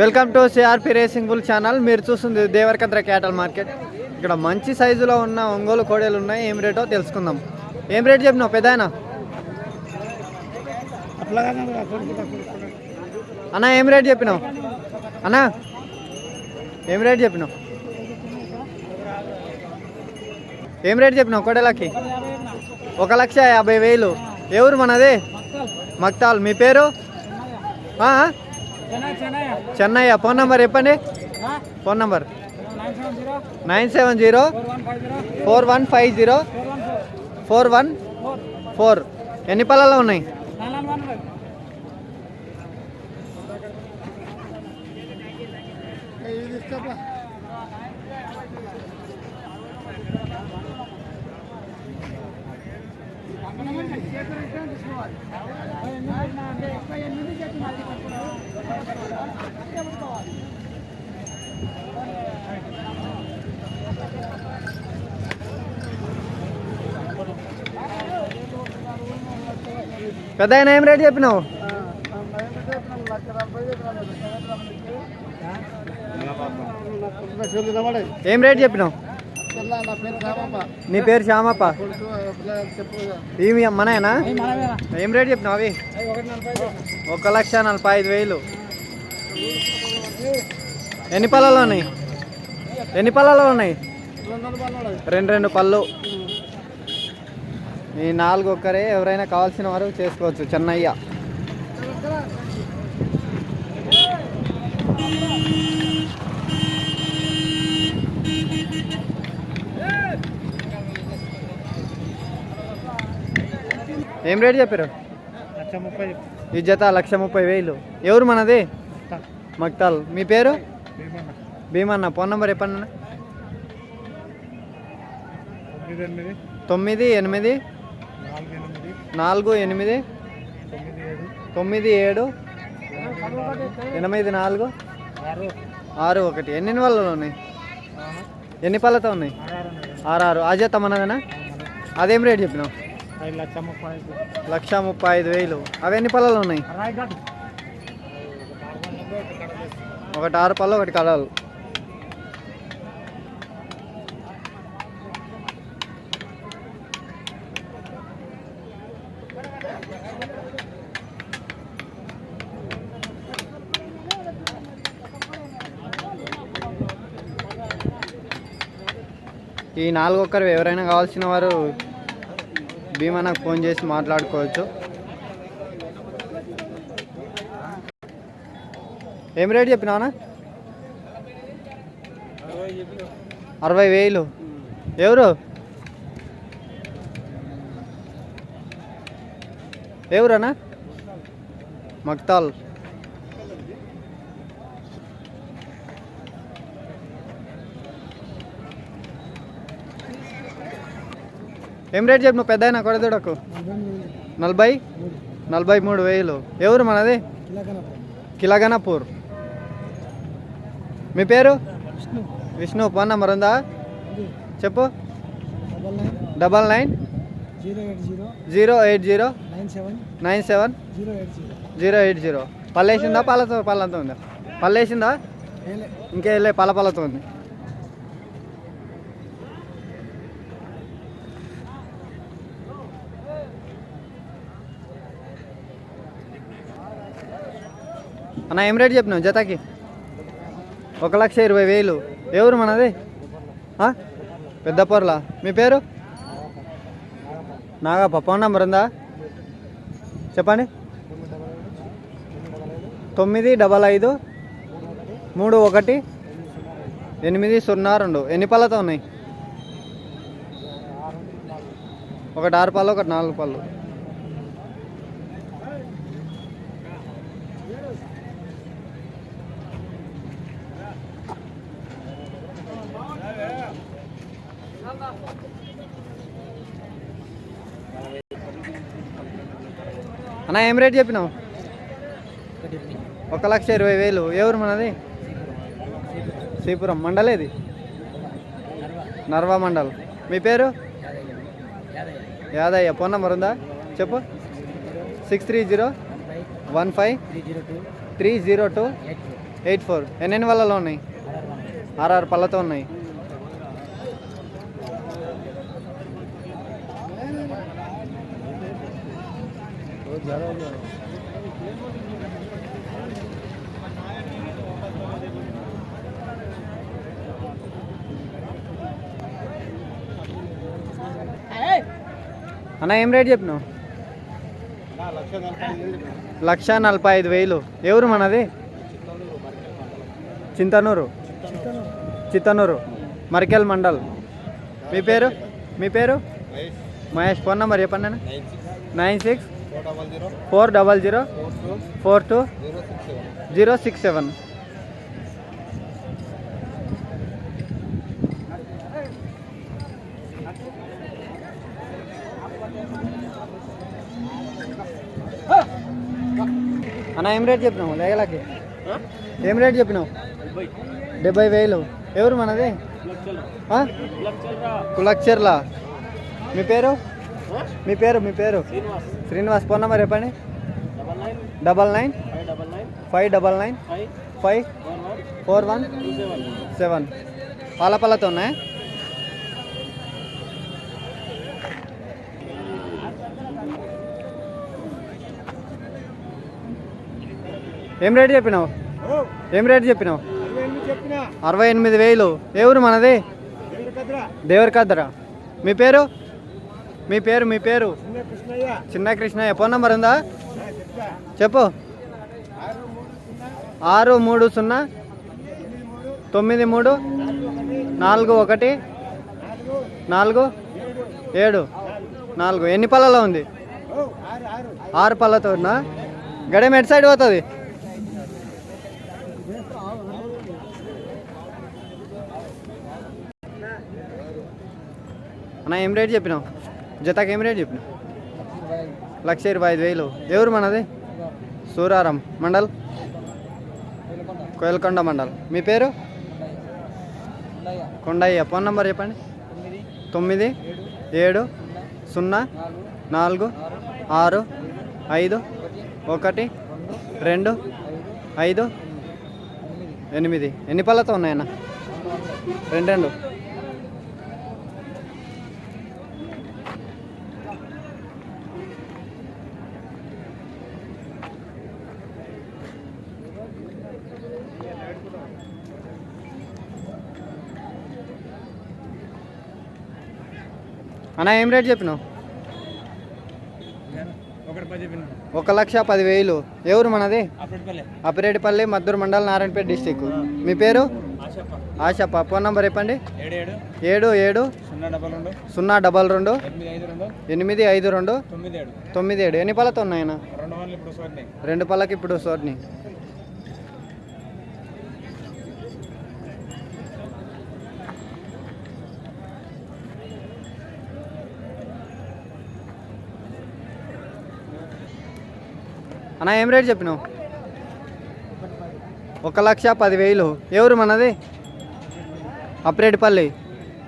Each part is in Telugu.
Welcome to CRP racing bull channel. మీరు చూస్తుంది దేవరకద్ర క్యాటల్ మార్కెట్. ఇక్కడ మంచి సైజులో ఉన్న ఒంగోలు కోడేలు ఉన్నాయి. ఏం రేటో తెలుసుకుందాం. ఏం రేట్ చెప్పినావు పెద్ద ఆయన అన్న ఏం రేట్ చెప్పినావు? అన్నా ఏం రేట్ చెప్పినావు? ఏం రేట్ చెప్పినావు కోడలకి? ఒక లక్ష యాభై వేలు. ఎవరు మనది? మక్తాల్. మీ పేరు? ఆ? చెన్నయ్య ఫోన్ నంబర్ చెప్పండి phone number nine seven zero four one five zero four one four ఎన్ని పళ్ళలో ఉన్నాయి పెద్ద ఆయన ఏం రేట్ చెప్పినావు? ఏం రేట్ చెప్పినావు? నీ పేరు శ్యామప్ప. ఇవి మనయేనా? ఏం రేట్ చెప్పినావు అవి? ఒక లక్ష నలభై ఐదు వేలు. ఎన్ని పళ్ళలో ఉన్నాయి? ఎన్ని పళ్ళలో ఉన్నాయి? రెండు రెండు పళ్ళు. ఈ నాలుగు ఒక్కరే ఎవరైనా కావాల్సిన వారు చేసుకోవచ్చు చెన్నయ్య. ఏం రేట్ చెప్పారు? ఈ జత లక్ష ముప్పై వేలు. ఎవరు మనది? మక్తాల్. మీ పేరు? భీమన్న. ఫోన్ నెంబర్ చెప్పండి తొమ్మిది ఎనిమిది. నాలుగు ఎనిమిది తొమ్మిది ఏడు ఎనిమిది నాలుగు ఆరు ఒకటి. ఎన్ని పళ్ళలో ఉన్నాయి? ఎన్ని పళ్ళతో ఉన్నాయి? ఆరు ఆరు. అజత అదేం రేట్ చెప్పినావు? లక్ష ముప్పై ఐదు వేలు. అవి ఎన్ని పళ్ళలో ఉన్నాయి? ఒకటి ఆరు పళ్ళు ఒకటి కలలు ఈ నాలుగు ఒక్కరు ఎవరైనా కావాల్సిన వారు భీమా నాకు ఫోన్ చేసి మాట్లాడుకోవచ్చు. ఏం రేట్ చెప్పినావనా అరవై వేలు. ఎవరు? ఎవరన్నా మక్తాల్. ఏం రేట్ చెప్పు పెద్ద అయినా కొడదూడకు నలభై? నలభై మూడు వేలు. ఎవరు మనది? కిలగనపూర్. మీ పేరు? విష్ణు. ఫోన్ నెంబర్ ఉందా? చెప్పు. Double nine. Zero eight zero nine seven zero eight zero పల్లేసిందా పాలతో పళ్ళతో ఉందా? పల్లేసిందా ఇంకా వెళ్ళే పల పళ్ళతో ఉంది. అన్న ఏం రేట్ చెప్పినావు జతకి? ఒక లక్ష ఇరవై వేలు. ఎవరు మనది? ఆ? పెద్ద పొరలా? మీ పేరు? నాగా ఫోన్ నెంబర్ ఉందా? చెప్పండి. తొమ్మిది డబల్ ఐదు మూడు ఒకటి ఎనిమిది సున్నా రెండు. ఎన్ని పళ్ళతో ఉన్నాయి? ఒకటి ఆరు పళ్ళు ఒకటి నాలుగు పళ్ళు. అన్న ఏం రేట్ చెప్పినావు? ఒక లక్ష ఇరవై వేలు. ఎవరు మనది? శ్రీపురం. మండలేది నర్వా మండల్. మీ పేరు? యాదయ్య. ఫోన్ నెంబర్ ఉందా? చెప్పు. Six three zero one five three zero two eight four. Eight వల్లలో ఎన్నెన్ని ఉన్నాయి? ఆర్ఆర్ పళ్ళతో ఉన్నాయి. అన్న ఏం రేట్ చెప్పినావు? లక్ష నలభై ఐదు వేలు. ఎవరు మనది? చింతనూరు. చిత్తనూరు. మరికెల్ మండల్. మీ పేరు? మీ పేరు? మహేష్. ఫోన్ నెంబర్ చెప్పండి nine six. Four double zero. Four two. Zero six seven. అన్న ఏం రేట్ చెప్పినావు? లేగలకి. ఏం రేట్ చెప్పినావు? డెబ్బై వేలు. ఎవరు మనది? ఆ? కులక్షర్లా మీ పేరు? మీ పేరు మీ పేరు? శ్రీనివాస్ ఫోన్ నెంబర్ చెప్పండి. Double nine five double nine five four one seven. పాల పళ్ళతో ఉన్నాయా? ఏం రేట్ చెప్పినావు? ఏం రేట్ చెప్పినావు? చెప్పినా అరవై ఎనిమిది వేలు. ఏ ఊరు మనది? దేవరకద్ర మీ పేరు? మీ పేరు మీ పేరు? చిన్న కృష్ణయ్య. ఫోన్ నెంబర్ ఉందా? చెప్పు. ఆరు మూడు సున్నా తొమ్మిది మూడు నాలుగు ఒకటి నాలుగు ఏడు నాలుగు. ఎన్ని పళ్ళలో ఉంది? ఆరు పళ్ళతో ఉన్నా గడేం ఎటు సైడ్ పోతుంది? అన్న ఏం రేట్ చెప్పినావు? జతకి ఏం రేట్ చెప్పినావు? లక్ష ఇరవై ఐదు వేలు. ఎవరు మనది? సూరారం మండల్? కోయలకొండ మండల్. మీ పేరు? కొండయ్య. ఫోన్ నంబర్ చెప్పండి. తొమ్మిది ఏడు సున్నా నాలుగు ఆరు ఐదు ఒకటి రెండు ఐదు ఎనిమిది. ఎన్ని పళ్ళతో ఉన్నాయన్న? రెండు రెండు. అన్న ఏం రేట్ చెప్పినావు? ఒక లక్ష పది వేలు ఎవరు మనది? అప్పటిపల్లె అపిరెడ్డిపల్లి మద్దూరు మండల్ నారాయణపేట డిస్టిక్. మీ పేరు? ఆశప్ప. ఫోన్ నంబర్ చెప్పండి. ఏడు ఏడు సున్నా డబల్ రెండు ఎనిమిది ఐదు రెండు తొమ్మిది ఏడు. ఎన్ని పళ్ళతో ఉన్నాయన రెండు పళ్ళకి ఇప్పుడు సోర్ని. అన్న ఏం రేట్ చెప్పినావు? ఒక లక్ష పది వేలు ఎవరు మనది? అప్రేటిపల్లి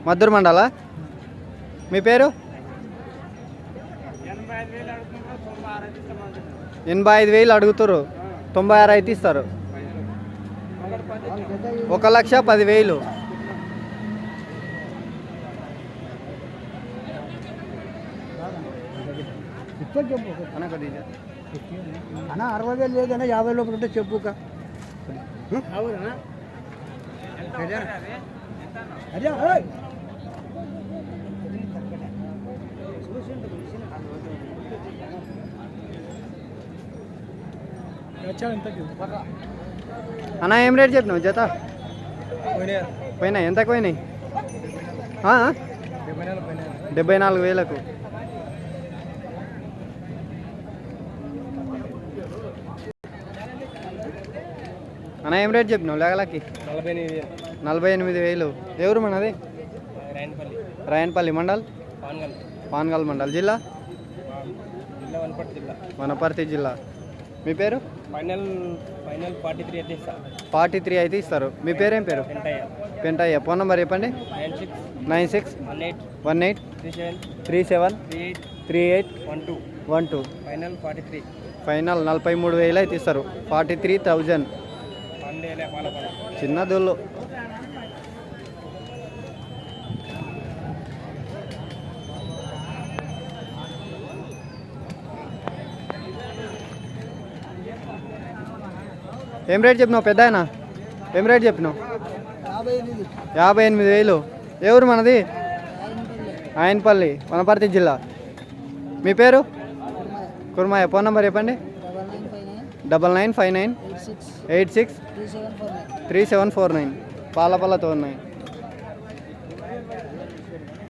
మద్దూరు మండల? మీ పేరు? ఎనభై ఐదు వేలు అడుగుతారు తొంభై ఆరు అయితే ఇస్తారు. ఒక లక్ష పది వేలు ఇప్పుడు చెప్పు అన్న అరవై వేలు లేదన్నా యాభై లోపల ఉంటే చెప్పు అదే. అన్న ఏం రేట్ చెప్పినావు జత? పోయినాయి? ఎంతకు పోయినాయి? డెబ్బై నాలుగు వేలకు. అన్న ఏం రేట్ చెప్పినావు లేగలకి? నలభై ఎనిమిది నలభై ఎనిమిది వేలు. ఎవరు మనది? రాయనపల్లి రాయన్పల్లి మండల్? పాన్గల్ మండల్. జిల్లా? వనపర్తి జిల్లా. మీ పేరు? ఫైనల్ ఫైనల్ ఫార్టీ త్రీ అయితే ఇస్తా. ఫార్టీ త్రీ అయితే ఇస్తారు. మీ పేరేం పేరు? పెంటయ్య ఫోన్ నెంబర్ చెప్పండి. Nine six nine six one eight one eight three seven three seven three eight three eight one two one two. Final forty three. Final నలభై మూడు వేలు అయితే ఇస్తారు. Forty three thousand. చిన్న దొల్లు ఏం రేట్ చెప్పినావు పెద్ద ఆయన ఏం రేట్ చెప్పినావు? యాభై ఎనిమిది వేలు. ఏ ఊరు మనది? ఆయనపల్లి వనపర్తి జిల్లా. మీ పేరు? కుర్మాయ ఫోన్ నెంబర్ చెప్పండి. Double nine five nine. Eight six. Three seven four nine. Three seven four nine. పాలపల్లతో ఉన్నాయి.